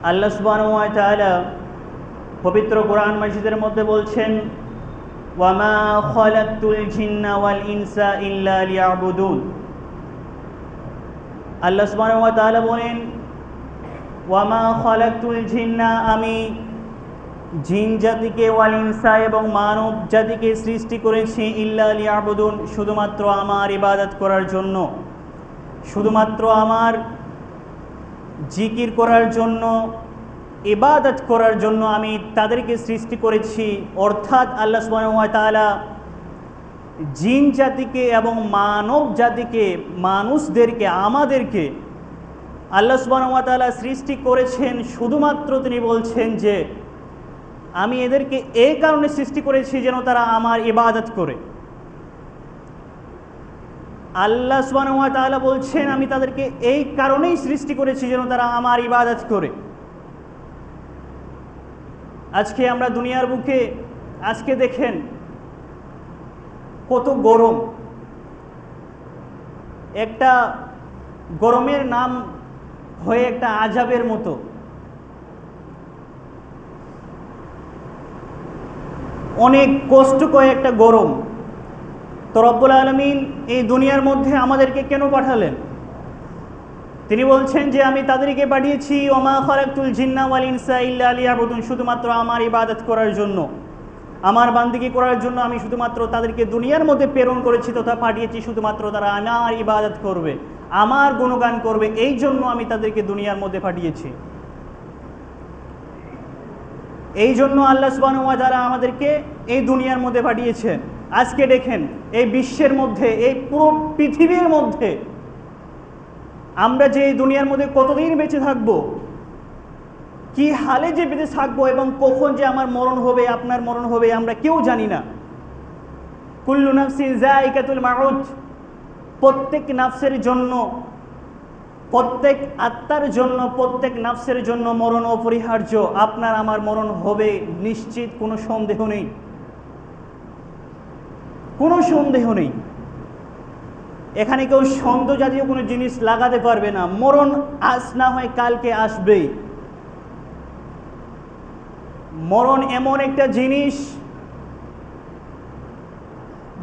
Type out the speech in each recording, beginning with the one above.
আল্লাহ সুবহানাহু ওয়া পবিত্র কোরআন মসজিদের মধ্যে বলছেন, ওয়ামা ইনসা ইল্লা বলেন, ওয়ামা আমি জিন জাতিকে ওয়াল ইনসা এবং মানব জাতিকে সৃষ্টি করেছি ইল্লা লিয়াবুদুন, শুধুমাত্র আমার ইবাদত করার জন্য। শুধুমাত্র আমার জিকির করার জন্য, ইবাদত করার জন্য আমি তাদেরকে সৃষ্টি করেছি। অর্থাৎ আল্লাহ সুবহানাহু তাআলা জিন জাতিকে এবং মানব জাতিকে, মানুষদেরকে, আমাদেরকে আল্লাহ সুবহানাহু তাআলা সৃষ্টি করেছেন। শুধুমাত্র তিনি বলছেন যে, আমি এদেরকে এই কারণে সৃষ্টি করেছি যেন তারা আমার ইবাদত করে। আল্লাহ তাআলা বলছেন, আমি তাদেরকে এই কারণেই সৃষ্টি করেছি যেন তারা আমার ইবাদত করে। আজকে আমরা দুনিয়ার বুকে, আজকে দেখেন কত গরম। একটা গরমের নাম হয়ে একটা আজাবের মতো। অনেক কষ্টকর একটা গরম। তো রব্বুল আলমিন এই দুনিয়ার মধ্যে আমাদেরকে কেন পাঠালেন? তিনি বলছেন যে আমি তাদেরকে পাঠিয়েছি, ওমা খরাকুল জিন্না ওয়াল ইনসা ইল্লা শুধুমাত্র আমার ইবাদত করার জন্য। আমার বান্দিকে করার জন্য আমি শুধুমাত্র তাদেরকে দুনিয়ার মধ্যে প্রেরণ করেছি তথা পাঠিয়েছি, শুধুমাত্র তারা আমার ইবাদত করবে, আমার গুণগান করবে, এই জন্য আমি তাদেরকে দুনিয়ার মধ্যে পাঠিয়েছি। এই জন্য আল্লাহ ওয়া আমাদেরকে এই দুনিয়ার মধ্যে পাঠিয়েছেন। আজকে দেখেন, এই বিশ্বের মধ্যে, এই পুরো পৃথিবীর মধ্যে আমরা যে এই দুনিয়ার মধ্যে কতদিন বেঁচে থাকব, কি হালে যে বেঁচে থাকব এবং কখন যে আমার মরণ হবে, আপনার মরণ হবে, আমরা কেউ জানি না। কুল্লু নাফসিন জায়কাতুল মাউত, প্রত্যেক নাফসের জন্য, প্রত্যেক আত্মার জন্য, প্রত্যেক নাফসের জন্য মরণ অপরিহার্য। আপনার আমার মরণ হবে নিশ্চিত, কোনো সন্দেহ নেই। কোনো সন্দেহ নেই। এখানে কেউ সন্দেহ জাতীয় কোনো জিনিস লাগাতে পারবে না। মরণ আজ না হয় কালকে আসবেই মরণ এমন একটা জিনিস,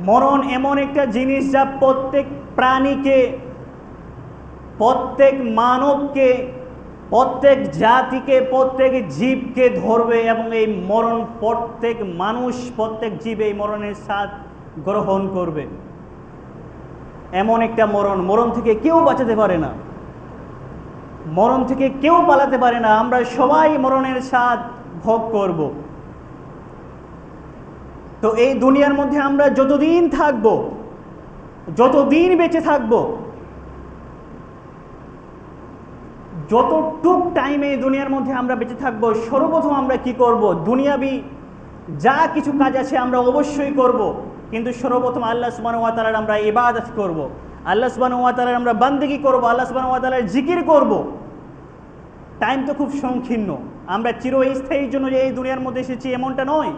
মরণ এমন একটা জিনিস যা প্রত্যেক প্রাণীকে, প্রত্যেক মানবকে, প্রত্যেক জাতিকে, প্রত্যেক জীবকে ধরবে এবং এই মরণ প্রত্যেক মানুষ, প্রত্যেক জীব এই মরণের স্বাদ গ্রহণ করবে। এমন একটা মরণ মরণ থেকে কেউ বাঁচাতে পারে না। মরণ থেকে কেউ পালাতে পারে না। আমরা সবাই মরণের স্বাদ ভোগ করব। তো এই দুনিয়ার মধ্যে আমরা যতদিন থাকব, যতদিন বেঁচে থাকব, যতটুক টাইমে এই দুনিয়ার মধ্যে আমরা বেঁচে থাকব, সর্বপ্রথম আমরা কি করব? দুনিয়াবি যা কিছু কাজ আছে আমরা অবশ্যই করব। কিন্তু সর্বপ্রথম আল্লাহ সুবান ওয়াতালার আমরা ইবাদত করব। আল্লাহ সুবান ওয়াতালার আমরা বান্দিগি করব, আল্লাহ সুবান ওয়াতালার জিকির করব। টাইম তো খুব সংকীর্ণ। আমরা চিরস্থায়ীর জন্য যে এই দুনিয়ার মধ্যে এসেছি এমনটা নয়।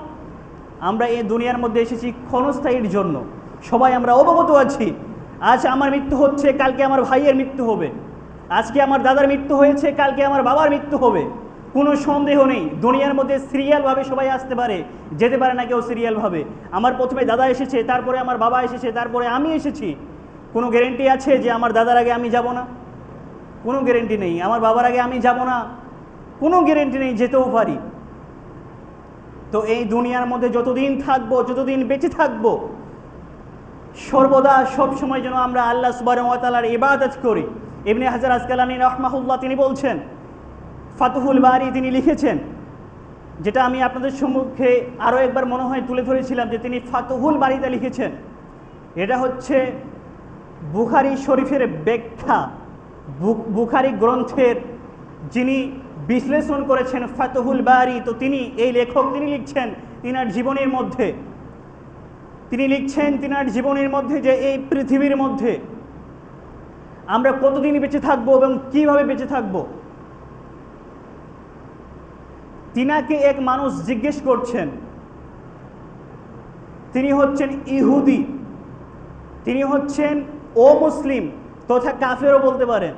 আমরা এই দুনিয়ার মধ্যে এসেছি ক্ষণস্থায়ীর জন্য। সবাই আমরা অবগত আছি। আজ আমার মৃত্যু হচ্ছে, কালকে আমার ভাইয়ের মৃত্যু হবে। আজকে আমার দাদার মৃত্যু হয়েছে, কালকে আমার বাবার মৃত্যু হবে। কোনো সন্দেহ নেই। দুনিয়ার মধ্যে সিরিয়ালভাবে সবাই আসতে পারে, যেতে পারে না কেউ সিরিয়ালভাবে। আমার প্রথমে দাদা এসেছে, তারপরে আমার বাবা এসেছে, তারপরে আমি এসেছি। কোনো গ্যারেন্টি আছে যে আমার দাদার আগে আমি যাব না? কোনো গ্যারেন্টি নেই। আমার বাবার আগে আমি যাব না? কোনো গ্যারেন্টি নেই যেতেও পারি। তো এই দুনিয়ার মধ্যে যতদিন থাকব, যতদিন বেঁচে থাকব, সর্বদা সব সময় যেন আমরা আল্লাহ সুবাহতালার ইবাদত করি। এমনি হাজার আজকালানি রহমাহুল্লাহ তিনি বলছেন ফাতুহুল বারি তিনি লিখেছেন, যেটা আমি আপনাদের সম্মুখে আরও একবার মনে হয় তুলে ধরেছিলাম যে তিনি ফাতুহুল বাড়িতে লিখেছেন। এটা হচ্ছে বুখারি শরীফের ব্যাখ্যা বুখারি গ্রন্থের যিনি বিশ্লেষণ করেছেন ফাতুহুল বারি, তো তিনি এই লেখক তিনি লিখছেন তিনার জীবনের মধ্যে। তিনি লিখছেন তিনার জীবনের মধ্যে যে এই পৃথিবীর মধ্যে আমরা কতদিন বেঁচে থাকব এবং কীভাবে বেঁচে থাকব? তিনাকে এক মানুষ জিজ্ঞেস করছেন, তিনি হচ্ছেন ইহুদি, তিনি হচ্ছেন ও মুসলিম, তথা কাফেরও বলতে পারেন।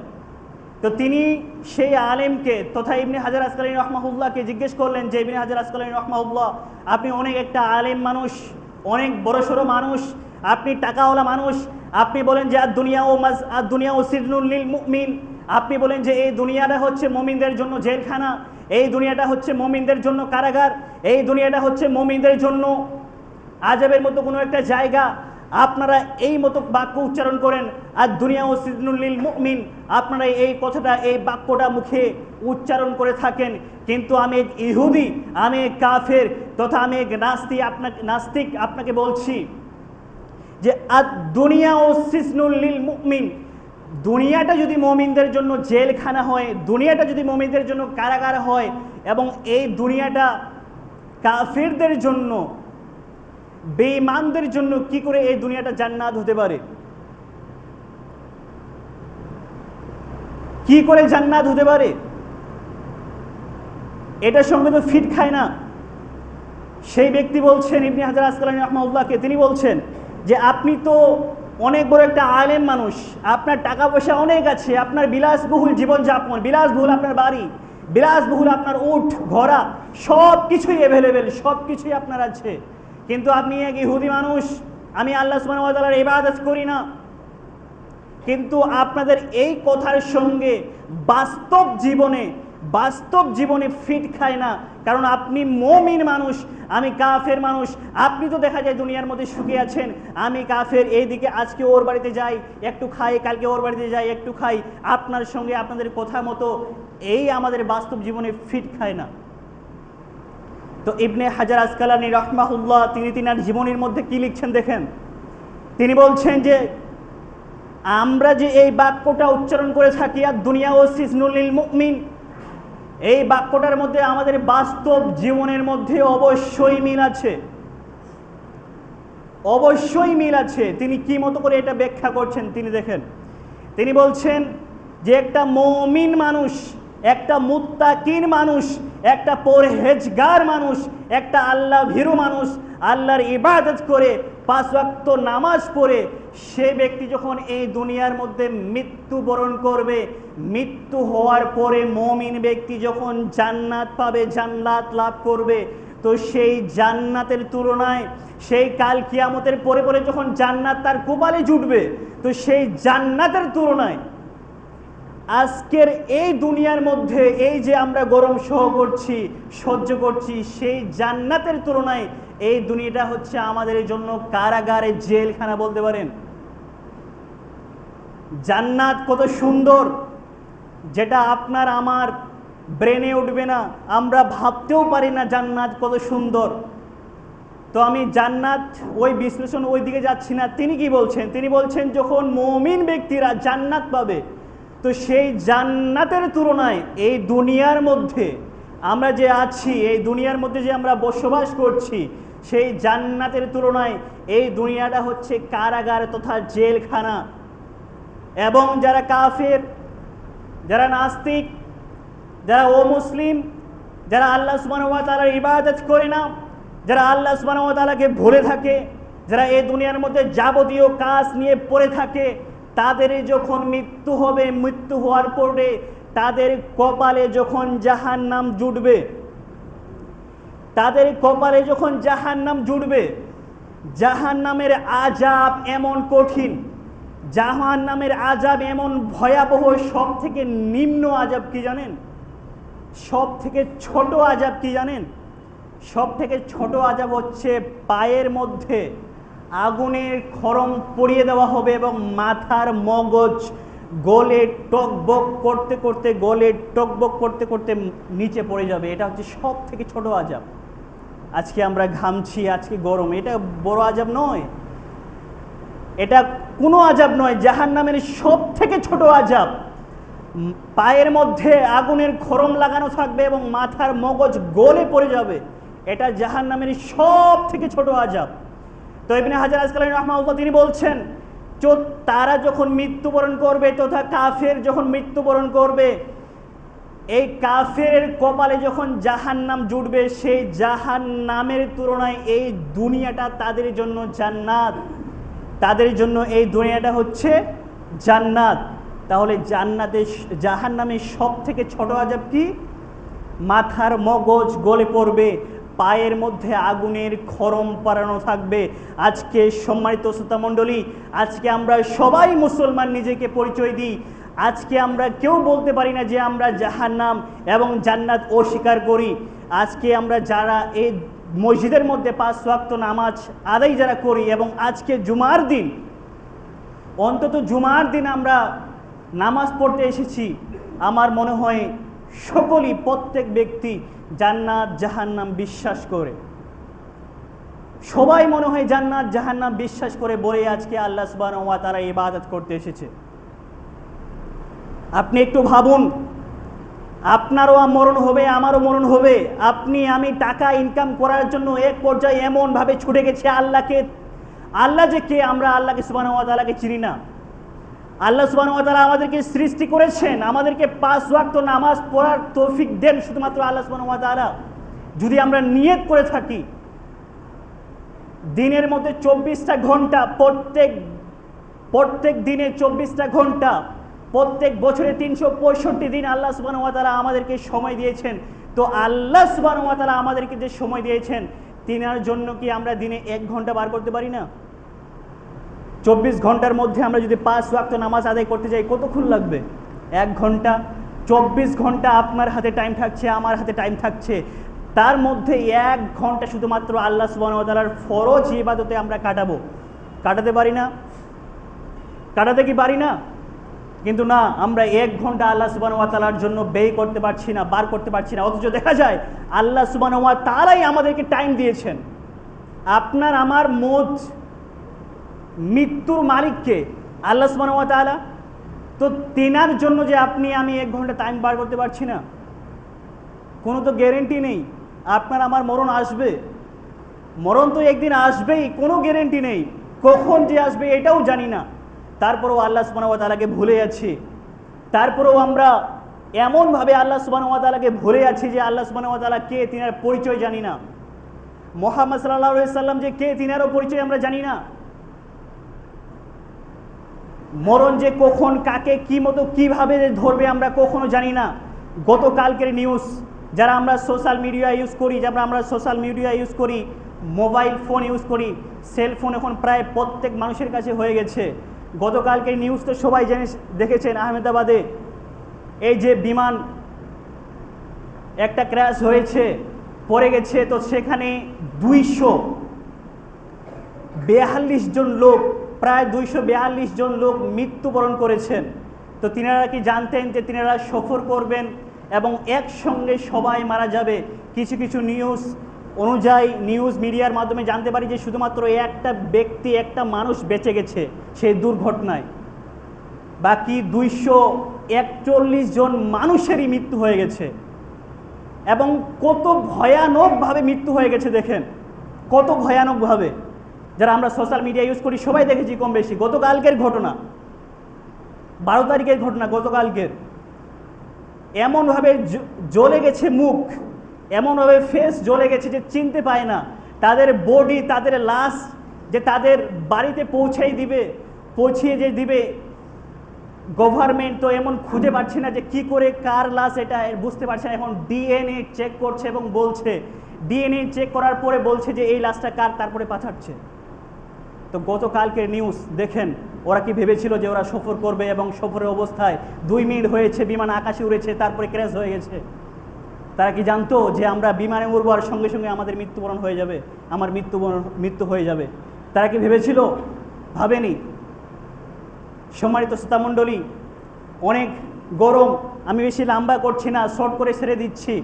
তো তিনি সেই আলেমকে, তথা ইবনে হাজার আসকালী রহমাহুল্লাহকে জিজ্ঞেস করলেন যে, ইবনে হাজার আসকালী রহমাহুল্লাহ, আপনি অনেক একটা আলেম মানুষ, অনেক বড়সড় মানুষ, আপনি টাকাওয়ালা মানুষ, আপনি বলেন যে আর দুনিয়া ও মাজ আর দুনিয়া ও সিজনুল্লিল মুমিন আপনি বলেন যে, এই দুনিয়াটা হচ্ছে মমিনদের জন্য জেলখানা এই দুনিয়াটা হচ্ছে মমিনদের জন্য কারাগার, এই দুনিয়াটা হচ্ছে মমিনদের জন্য আজাবের মতো কোনো একটা জায়গা। আপনারা এই মতো বাক্য উচ্চারণ করেন আর দুনিয়া ও সিজনুল্লিল মুমিন। আপনারা এই কথাটা, এই বাক্যটা মুখে উচ্চারণ করে থাকেন। কিন্তু আমি এক ইহুদি, আমি এক কাফের, তথা আমি এক নাস্তি আপনাকে, নাস্তিক আপনাকে বলছি যে আর দুনিয়া ও সিজনুল্লিল মুমিন। দুনিয়াটা যদি মমিনদের জন্য জেলখানা হয়, দুনিয়াটা যদি মমিনদের জন্য কারাগার হয় এবং এই দুনিয়াটা কাফিরদের জন্য, বেঈমানদের জন্য কি করে এই দুনিয়াটা জান্নাত হতে পারে? কি করে জান্নাত হতে পারে? এটার সঙ্গে তো ফিট খায় না। সেই ব্যক্তি বলছেন, ইবনি হাজার আসকালানি রহমাউল্লাহকে তিনি বলছেন যে, আপনি তো অনেক বড় একটা আলেম মানুষ, আপনার টাকা পয়সা অনেক আছে, আপনার বিলাসবহুল জীবনযাপন, বিলাসবহুল আপনার বাড়ি, বিলাসবহুল আপনার উঠ, ঘোড়া সব কিছুই অ্যাভেলেবেল সব কিছুই আপনার আছে। কিন্তু আপনি এক ইহুদি মানুষ, আমি আল্লাহ সুবাহর ইবাদত করি না। কিন্তু আপনাদের এই কথার সঙ্গে বাস্তব জীবনে বাস্তব জীবনে ফিট খায় না। কারণ আপনি মমিন মানুষ, আমি কাফের মানুষ। আপনি তো দেখা যায় দুনিয়ার মধ্যে সুখে আছেন। আমি কাফের এইদিকে আজকে ওর বাড়িতে যাই, একটু খাই, কালকে ওর বাড়িতে যাই, একটু খাই। আপনার সঙ্গে আপনাদের কথা মতো এই আমাদের বাস্তব জীবনে ফিট খায় না। তো ইবনে হাজার আসকালানি রহমাহুল্লাহ, তিনি তিনার জীবনের মধ্যে কি লিখছেন দেখেন? তিনি বলছেন যে, আমরা যে এই বাক্যটা উচ্চারণ করে থাকি, আর দুনিয়া ও সিজনুলিল মুমিন এই বাক্যটার মধ্যে আমাদের বাস্তব জীবনের মধ্যে অবশ্যই মিল আছে। অবশ্যই মিল আছে। তিনি কি মতো করে এটা ব্যাখ্যা করছেন তিনি দেখেন। তিনি বলছেন যে একটা মমিন মানুষ, একটা মুত্তাকিন মানুষ, একটা পরহেজগার মানুষ, একটা আল্লাহ ভীরু মানুষ, আল্লাহর ইবাদত করে, পাঁচ ওয়াক্ত নামাজ পড়ে, সে ব্যক্তি যখন এই দুনিয়ার মধ্যে মৃত্যুবরণ করবে মৃত্যু হওয়ার পরে মমিন ব্যক্তি যখন জান্নাত পাবে, জান্নাত লাভ করবে, তো সেই জান্নাতের তুলনায়, সেই কাল কিয়ামতের পরে পরে যখন জান্নাত তার কোপালে জুটবে, তো সেই জান্নাতের তুলনায় আজকের এই দুনিয়ার মধ্যে, এই যে আমরা গরম সহ করছি, সহ্য করছি, সেই জান্নাতের তুলনায় এই দুনিয়াটা হচ্ছে আমাদের জন্য কারাগারে জেলখানা বলতে পারেন। জান্নাত কত সুন্দর যেটা আপনার আমার ব্রেনে উঠবে না, আমরা ভাবতেও পারি না জান্নাত কত সুন্দর। তো আমি জান্নাত ওই বিশ্লেষণ ওই দিকে যাচ্ছি না। তিনি কি বলছেন? তিনি বলছেন, যখন মমিন ব্যক্তিরা জান্নাত পাবে, তো সেই জান্নাতের তুলনায় এই দুনিয়ার মধ্যে আমরা যে আছি, এই দুনিয়ার মধ্যে যে আমরা বসবাস করছি, সেই জান্নাতের তুলনায় এই দুনিয়াটা হচ্ছে কারাগার তথা জেলখানা। এবং যারা কাফের যারা নাস্তিক, যারা ও মুসলিম, যারা আল্লাহ সুবাহ তালার ইবাদত করে না, যারা আল্লাহ সুবাহ তালাকে ভুলে থাকে, যারা এই দুনিয়ার মধ্যে যাবতীয় কাজ নিয়ে পড়ে থাকে তাদের যখন মৃত্যু হবে, মৃত্যু হওয়ার পরে তাদের কপালে যখন জাহান নাম জুটবে, তাদের কপালে যখন জাহান নাম জুটবে জাহান নামের আজাব এমন কঠিন। জাহান নামের আজাব এমন ভয়াবহ সব থেকে নিম্ন আজাব কি জানেন? সব থেকে ছোট আজাব কি জানেন? সব থেকে ছোট আজাব হচ্ছে পায়ের মধ্যে আগুনের খরম পরিয়ে দেওয়া হবে এবং মাথার মগজ গলে টকবক করতে করতে, গলে টকবক করতে করতে নিচে পড়ে যাবে। এটা হচ্ছে সব থেকে ছোট আজাব। আজকে আমরা ঘামছি, আজকে গরম। এটা বড় আজাব নয়। এটা কোনো আজাব নয় জাহান নামের সব থেকে ছোট আজাব। পায়ের মধ্যে আগুনের খরম লাগানো থাকবে এবং মাথার মগজ গলে পড়ে যাবে। এটা জাহান নামের সব থেকে ছোট আজাব। তো ইবনে হাজার আজকাল রহমাউল্লাহ তিনি বলছেন তারা যখন মৃত্যুবরণ করবে, তথা কাফের যখন মৃত্যুবরণ করবে, এই কাফের কপালে যখন জাহান নাম জুটবে, সেই জাহান নামের তুলনায় এই দুনিয়াটা তাদের জন্য জান্নাত। তাদের জন্য এই দুনিয়াটা হচ্ছে জান্নাত। তাহলে জান্নাতে জাহান নামে সব থেকে ছোট আজাব কি? মাথার মগজ গলে পড়বে, পায়ের মধ্যে আগুনের খরম পারানো থাকবে। আজকে সম্মানিত শ্রোতা মণ্ডলী, আজকে আমরা সবাই মুসলমান নিজেকে পরিচয় দিই। আজকে আমরা কেউ বলতে পারি না যে আমরা জাহান্নাম এবং জান্নাত অস্বীকার করি। আজকে আমরা যারা এই মসজিদের মধ্যে পাঁচ ওয়াক্ত নামাজ আদায় যারা করি এবং আজকে জুমার দিন, অন্তত জুমার দিন আমরা নামাজ পড়তে এসেছি, আমার মনে হয় সকলই প্রত্যেক ব্যক্তি জান্নাত জাহান্নাম বিশ্বাস করে। সবাই মনে হয় জান্নাত জাহান্নাম বিশ্বাস করে বলে আজকে আল্লাহ সুবাহ তারা ইবাদত করতে এসেছে। আপনি একটু ভাবুন আপনারও মরণ হবে, আমারও মরণ হবে। আপনি, আমি টাকা ইনকাম করার জন্য এক পর্যায়ে এমনভাবে ছুটে গেছে আল্লাহকে। আল্লাহ যে কে, আমরা আল্লাহকে সুবাহ তালাকে চিনি না। আল্লাহ সুবাহ তালা আমাদেরকে সৃষ্টি করেছেন, আমাদেরকে পাঁচ ওয়াক্ত নামাজ পড়ার তৌফিক দেন শুধুমাত্র আল্লাহ সুবাহ তালা যদি আমরা নিয়ত করে থাকি, দিনের মধ্যে চব্বিশটা ঘণ্টা, প্রত্যেক প্রত্যেক দিনে চব্বিশটা ঘণ্টা প্রত্যেক বছরে তিনশো পঁয়ষট্টি দিন আল্লাহ তালা আমাদেরকে সময় দিয়েছেন। তো আল্লাহ তালা আমাদেরকে যে সময় দিয়েছেন, তিনার জন্য কি আমরা দিনে এক ঘণ্টা বার করতে পারি না? চব্বিশ ঘণ্টার মধ্যে আমরা যদি পাঁচ ওয়াক্ত নামাজ আদায় করতে যাই, কতক্ষণ লাগবে? এক ঘণ্টা। চব্বিশ ঘণ্টা আপনার হাতে টাইম থাকছে, আমার হাতে টাইম থাকছে। তার মধ্যে এক ঘণ্টা শুধুমাত্র আল্লাহ সুবাহতালার ফরজ ইবাদতে আমরা কাটাবো। কাটাতে পারি না? কাটাতে কি পারি না? কিন্তু না, আমরা এক ঘণ্টা আল্লাহ সুবান তালার জন্য ব্যয় করতে পারছি না, বার করতে পারছি না। অথচ দেখা যায়, আল্লাহ সুবান ওয়া তারাই আমাদেরকে টাইম দিয়েছেন। আপনার, আমার মোজ মৃত্যুর মালিককে আল্লাহ সুবান ওয়া তালা তো তেনার জন্য যে আপনি, আমি এক ঘণ্টা টাইম বার করতে পারছি না, কোনো তো গ্যারেন্টি নেই। আপনার, আমার মরণ আসবে। মরণ তো একদিন আসবেই, কোনো গ্যারেন্টি নেই। কখন যে আসবে এটাও জানি না। তারপরেও আল্লাহ সুবাহ তালাকে ভুলে যাচ্ছি তারপরেও আমরা এমনভাবে আল্লাহ সুবাহ তালাকে ভুলে যাচ্ছি যে আল্লাহ সুবাহ তালা কে তিনার পরিচয় জানি না। মোহাম্মদ সাল্লাহ সাল্লাম যে কে তিনারও পরিচয় আমরা জানি না। মরণ যে কখন, কাকে, কি মতো, কীভাবে ধরবে আমরা কখনো জানি না। গতকালকের নিউজ, যারা আমরা সোশ্যাল মিডিয়া ইউজ করি, যারা আমরা সোশ্যাল মিডিয়া ইউজ করি, মোবাইল ফোন ইউজ করি, সেল ফোন এখন প্রায় প্রত্যেক মানুষের কাছে হয়ে গেছে। গতকালকের নিউজ তো সবাই জেনে দেখেছেন আহমেদাবাদে এই যে বিমান একটা ক্র্যাশ হয়েছে, পড়ে গেছে, তো সেখানে দুইশো বেয়াল্লিশ জন লোক, প্রায় দুইশো বেয়াল্লিশ জন লোক মৃত্যুবরণ করেছেন। তো তিনারা কি জানতেন যে তিনারা সফর করবেন এবং একসঙ্গে সবাই মারা যাবে? কিছু কিছু নিউজ অনুযায়ী নিউজ মিডিয়ার মাধ্যমে জানতে পারি যে শুধুমাত্র একটা ব্যক্তি, একটা মানুষ বেঁচে গেছে সেই দুর্ঘটনায়। বাকি দুইশো একচল্লিশ জন মানুষেরই মৃত্যু হয়ে গেছে। এবং কত ভয়ানকভাবে মৃত্যু হয়ে গেছে দেখেন। কত ভয়ানকভাবে। যারা আমরা সোশ্যাল মিডিয়া ইউজ করি, সবাই দেখেছি কম বেশি। গতকালকের ঘটনা। বারো তারিখের ঘটনা গতকালকের। এমনভাবে জ্বলে গেছে মুখ। এমনভাবে ফেস জ্বলে গেছে যে চিনতে পায় না। তাদের বডি তাদের লাশ যে তাদের বাড়িতে পৌঁছেই দিবে, পৌঁছিয়ে যে দিবে গভর্নমেন্ট তো এমন খুঁজে পাচ্ছে না যে কি করে কার লাশ এটা বুঝতে পারছে না। এখন ডিএনএ চেক করছে এবং বলছে ডিএনএ চেক করার পরে বলছে যে এই লাশটা কার, তারপরে পাঠাচ্ছে। তো গতকালকের নিউজ দেখেন, ওরা কি ভেবেছিল যে ওরা সফর করবে এবং সফরের অবস্থায় দুই মিনিট হয়েছে, বিমান আকাশে উড়েছে, তারপরে ক্র্যাশ হয়ে গেছে। তারা কি জানতো যে আমরা বিমানে উড়বো আর সঙ্গে সঙ্গে আমাদের মৃত্যুবরণ হয়ে যাবে? আমার মৃত্যুবরণ, মৃত্যু হয়ে যাবে। তারা কি ভেবেছিল? ভাবেনি। সম্মানিত শ্রোতামণ্ডলী অনেক গরম, আমি বেশি লম্বা করছি না, শর্ট করে ছেড়ে দিচ্ছি।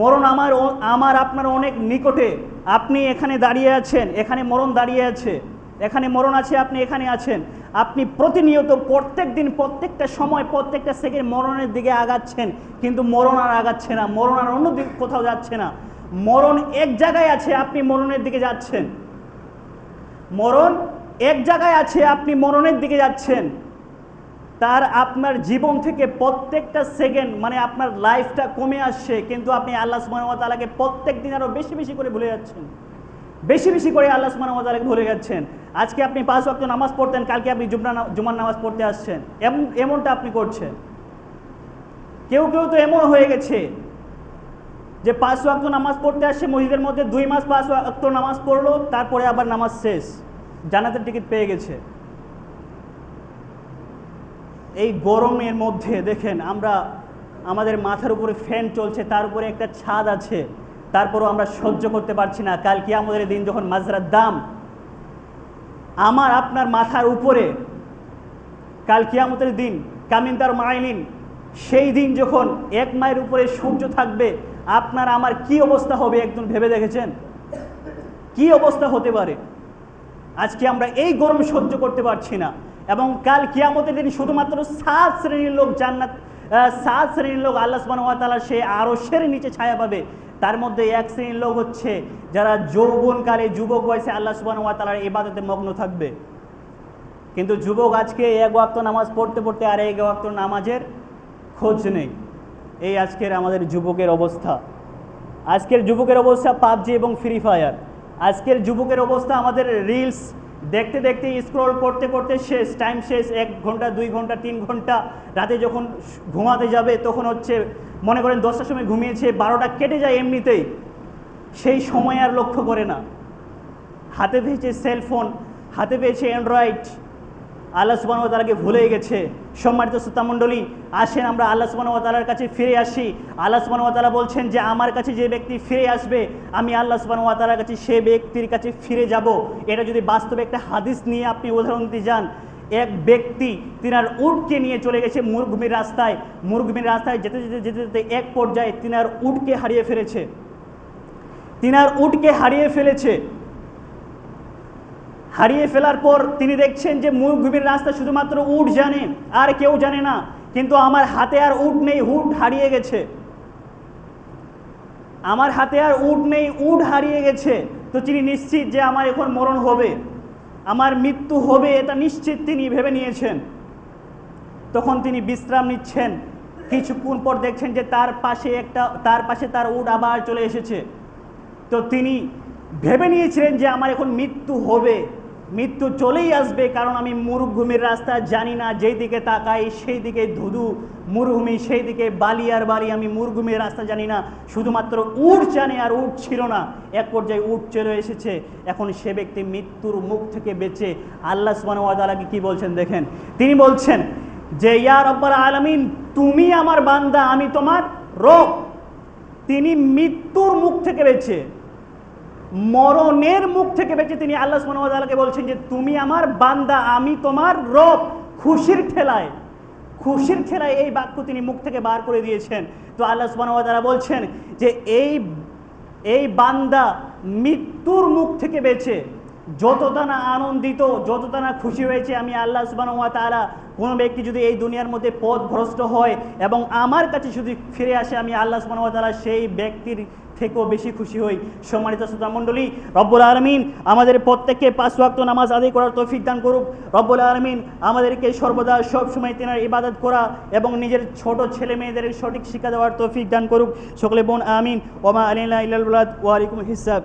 মরণ আমার আমার আপনার অনেক নিকটে। আপনি এখানে দাঁড়িয়ে আছেন, এখানে মরণ দাঁড়িয়ে আছে। এখানে মরণ আছে, আপনি এখানে আছেন। আপনি প্রতিনিয়ত প্রত্যেক দিন, প্রত্যেকটা সময়, প্রত্যেকটা সেকেন্ড মরণের দিকে আগাচ্ছেন। কিন্তু মরণ আর আগাচ্ছে না, মরণ আর অন্য দিক কোথাও যাচ্ছে না। মরণ এক জায়গায় আছে, আপনি মরণের দিকে যাচ্ছেন। মরণ এক জায়গায় আছে, আপনি মরণের দিকে যাচ্ছেন। তার আপনার জীবন থেকে প্রত্যেকটা সেকেন্ড মানে আপনার লাইফটা কমে আসছে, কিন্তু আপনি আল্লাহ সুবাহতালাকে প্রত্যেক দিন আরও বেশি বেশি করে ভুলে যাচ্ছেন। বেশি বেশি করে আল্লাহ ওয়া তাআলাকে ভুলে যাচ্ছেন। আজকে আপনি পাঁচ ওয়াক্ত নামাজ পড়তেন, কালকে আপনি জুমরা না- জুমার নামাজ পড়তে আসছেন। এমন এমনটা আপনি করছেন। কেউ কেউ তো এমন হয়ে গেছে যে পাঁচ ওয়াক্ত নামাজ পড়তে আসছে, মসজিদের মধ্যে দুই মাস পাঁচ ওয়াক্ত নামাজ পড়ল, তারপরে আবার নামাজ শেষ। জানাতের টিকিট পেয়ে গেছে। এই গরমের মধ্যে দেখেন আমরা আমাদের মাথার উপরে ফ্যান চলছে, তার উপরে একটা ছাদ আছে। তারপরও আমরা সহ্য করতে পারছি না। কাল কি আমাদের দিন যখন মাজরার দাম আমার, আপনার মাথার উপরে, কাল কিয়ামতের দিন কামিন্দার মাইলিন, সেই দিন যখন এক মায়ের উপরে সূর্য থাকবে, আপনার আমার কি অবস্থা হবে একজন ভেবে দেখেছেন? কি অবস্থা হতে পারে? আজকে আমরা এই গরম সহ্য করতে পারছি না। এবং কাল কিয়ামতের দিন শুধুমাত্র সাত শ্রেণির লোক জান্নাত সাত শ্রেণির লোক আল্লাহ সুবহানাহু ওয়া তাআলা সে আরও সের নিচে ছায়া পাবে। তার মধ্যে এক শ্রেণির লোক হচ্ছে যারা যৌবনকালে যুবক বয়সে আল্লাহ সুবহানাহু ওয়া তাআলার ইবাদতে মগ্ন থাকবে। কিন্তু যুবক আজকে এক ওয়াক্ত নামাজ পড়তে পড়তে আর এক ওয়াক্ত নামাজের খোঁজ নেই। এই আজকের আমাদের যুবকের অবস্থা। আজকের যুবকের অবস্থা পাবজি এবং ফ্রি ফায়ার। আজকের যুবকের অবস্থা আমাদের রিলস দেখতে দেখতে স্ক্রল করতে করতে শেষ টাইম শেষ, এক ঘণ্টা, দুই ঘণ্টা, তিন ঘণ্টা, রাতে যখন ঘুমাতে যাবে তখন হচ্ছে মনে করেন দশটার সময় ঘুমিয়েছে, বারোটা কেটে যায় এমনিতেই। সেই সময় আর লক্ষ্য করে না। হাতে পেয়েছে সেলফোন হাতে পেয়েছে অ্যান্ড্রয়েড আল্লাহ সুবাহ তালাকে ভুলেই গেছে। সম্মানিত শ্রোতামণ্ডলী আসেন আমরা আল্লাহ সুবাহ তালার কাছে ফিরে আসি। আল্লাহ সুবাহ তালা বলছেন যে, আমার কাছে যে ব্যক্তি ফিরে আসবে, আমি আল্লাহ সুবাহ তালার কাছে সে ব্যক্তির কাছে ফিরে যাব। এটা যদি বাস্তবে একটা হাদিস নিয়ে আপনি উদাহরণ দিতে যান, এক ব্যক্তি তিনার উটকে নিয়ে চলে গেছে মরুভূমির রাস্তায়। মরুভূমির রাস্তায় যেতে যেতে যেতে যেতে এক পর্যায়ে তিনার উটকে হারিয়ে ফেলেছে। তিনার উটকে হারিয়ে ফেলেছে। হারিয়ে ফেলার পর তিনি দেখছেন যে মরুভূমির রাস্তা শুধুমাত্র উট জানে, আর কেউ জানে না, কিন্তু আমার হাতে আর উট নেই, উট হারিয়ে গেছে। আমার হাতে আর উট নেই, উট হারিয়ে গেছে। তো তিনি নিশ্চিত যে আমার এখন মরণ হবে। আমার মৃত্যু হবে এটা নিশ্চিত তিনি ভেবে নিয়েছেন। তখন তিনি বিশ্রাম নিচ্ছেন। কিছুক্ষণ পর দেখছেন যে তার পাশে একটা, তার পাশে তার উট আবার চলে এসেছে। তো তিনি ভেবে নিয়েছিলেন যে আমার এখন মৃত্যু হবে। মৃত্যু চলেই আসবে, কারণ আমি মরুভূমির রাস্তা জানি না, যেই দিকে তাকাই সেই দিকে ধুধু মরুভূমি, সেই দিকে বালি আর বালি আমি মরুভূমির রাস্তা জানি না। শুধুমাত্র উট জানে আর উট ছিল না, এক পর্যায়ে উট চলে এসেছে। এখন সে ব্যক্তি মৃত্যুর মুখ থেকে বেঁচে আল্লাহ সুবহানাহু ওয়া তাআলাকে কি বলছেন দেখেন? তিনি বলছেন যে, ইয়া রব্বাল আলামিন, তুমি আমার বান্দা, আমি তোমার রব। তিনি মৃত্যুর মুখ থেকে বেঁচে মরণের মুখ থেকে বেঁচে তিনি আল্লাহ তাআলাকে বলছেন যে, তুমি আমার বান্দা, আমি তোমার রব। খুশির ঠেলায় খুশির ঠেলায় এই বাক্য তিনি মুখ থেকে বার করে দিয়েছেন। তো আল্লাহ ওয়া বলছেন যে, এই এই বান্দা মৃত্যুর মুখ থেকে বেঁচে, যতটা না আনন্দিত, যতটা না খুশি হয়েছে, আমি আল্লাহ সুবহানাহু ওয়া তাআলা কোনো ব্যক্তি যদি এই দুনিয়ার মধ্যে পথ ভ্রষ্ট হয় এবং আমার কাছে যদি ফিরে আসে, আমি আল্লাহ সুবহানাহু ওয়া তাআলা সেই ব্যক্তির থেকেও বেশি খুশি হই। সম্মানিত শ্রোতা মণ্ডলী, রব্বুল আলমিন আমাদের প্রত্যেককে পাঁচ ওয়াক্ত নামাজ আদায় করার তৌফিক দান করুক। রব্বুল আলমিন আমাদেরকে সর্বদা সবসময় তেনার ইবাদত করা এবং নিজের ছোট ছেলে মেয়েদের সঠিক শিক্ষা দেওয়ার তৌফিক দান করুক। সকলে বোন আমিন। ওমা আলিল্লাহ ইল্লাল ওয়ালাইকুম হিসাব।